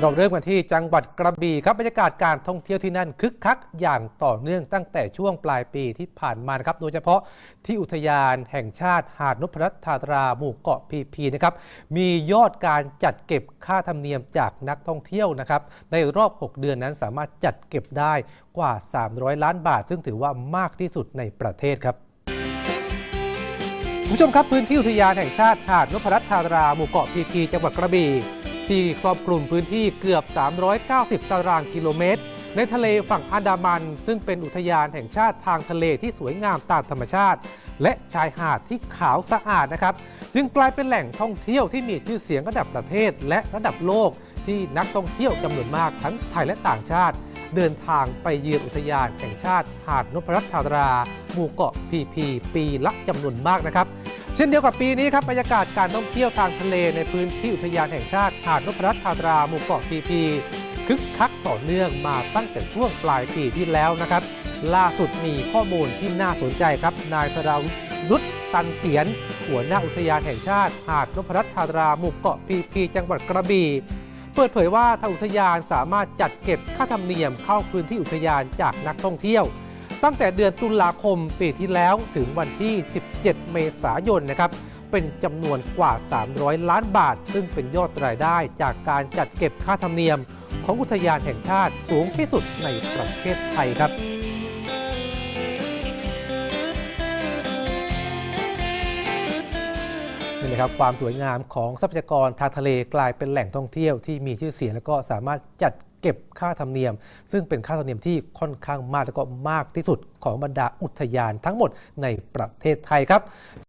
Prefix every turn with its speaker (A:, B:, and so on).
A: เราเริ่มกันที่จังหวัดกระบี่ครับบรรยากาศการท่องเที่ยวที่นั่นคึกคักอย่างต่อเนื่องตั้งแต่ช่วงปลายปีที่ผ่านมานครับโดยเฉพาะที่อุทยานแห่งชาติหาดนพรัตน์ทาตราหมู่เกาะพีพีนะครับมียอดการจัดเก็บค่าธรรมเนียมจากนักท่องเที่ยวนะครับในรอบ 6 เดือนนั้นสามารถจัดเก็บได้กว่า 300 ล้านบาท ซึ่งถือว่ามากที่สุดในประเทศครับผู้ชมครับพื้นที่อุทยานแห่งชาติหาดนพรัตน์ทาตราหมู่เกาะพีพีจังหวัดกระบี่ ที่ครอบคลุมพื้นที่เกือบ 390 ตารางกิโลเมตร ในทะเลฝั่งอันดามัน ซึ่งเป็นอุทยานแห่งชาติทางทะเลที่สวยงามตามธรรมชาติ และชายหาดที่ขาวสะอาดนะครับ จึงกลายเป็นแหล่งท่องเที่ยวที่มีชื่อเสียงระดับประเทศและระดับโลก ที่นักท่องเที่ยวจำนวนมากทั้งไทยและต่างชาติ เดินทางไปเยือนอุทยานแห่งชาติหาดนพรัตน์ทารา หมู่เกาะพีพี ปีละจำนวนมากนะครับ เช่นเดียวกับปีนี้ครับบรรยากาศการท่องเที่ยวทางทะเลในพื้นที่อุทยานแห่งชาติหาดนพรัตน์ทาตราหมู่เกาะพีพีคึกคักต่อเนื่องมาตั้งแต่ช่วงปลายปีที่แล้วนะครับ ล่าสุดมีข้อมูลที่น่าสนใจครับ นายสราวุฒิตันเถียน หัวหน้าอุทยานแห่งชาติ หาดนพรัตน์ทาตราหมู่เกาะพีพีจังหวัดกระบี่เปิดเผยว่าทางอุทยานสามารถจัดเก็บค่าธรรมเนียมเข้าพื้นที่อุทยานจากนักท่องเที่ยว ตั้งแต่เดือนตุลาคมปีที่แล้วถึงวันที่ 17 เมษายนนะครับเป็นจำนวนกว่า 300 ล้านบาท ซึ่งเป็นยอดรายได้จากการจัดเก็บค่าธรรมเนียม ของอุทยานแห่งชาติสูงที่สุดในประเทศไทยครับนี่นะครับความสวยงามของทรัพยากรทางทะเลกลายเป็นแหล่งท่องเที่ยวที่มีชื่อเสียงแล้วก็สามารถจัด เก็บค่าธรรมเนียม ซึ่งเป็นค่าธรรมเนียมที่ค่อนข้างมากและก็มากที่สุดของบรรดาอุทยานทั้งหมดในประเทศไทยครับ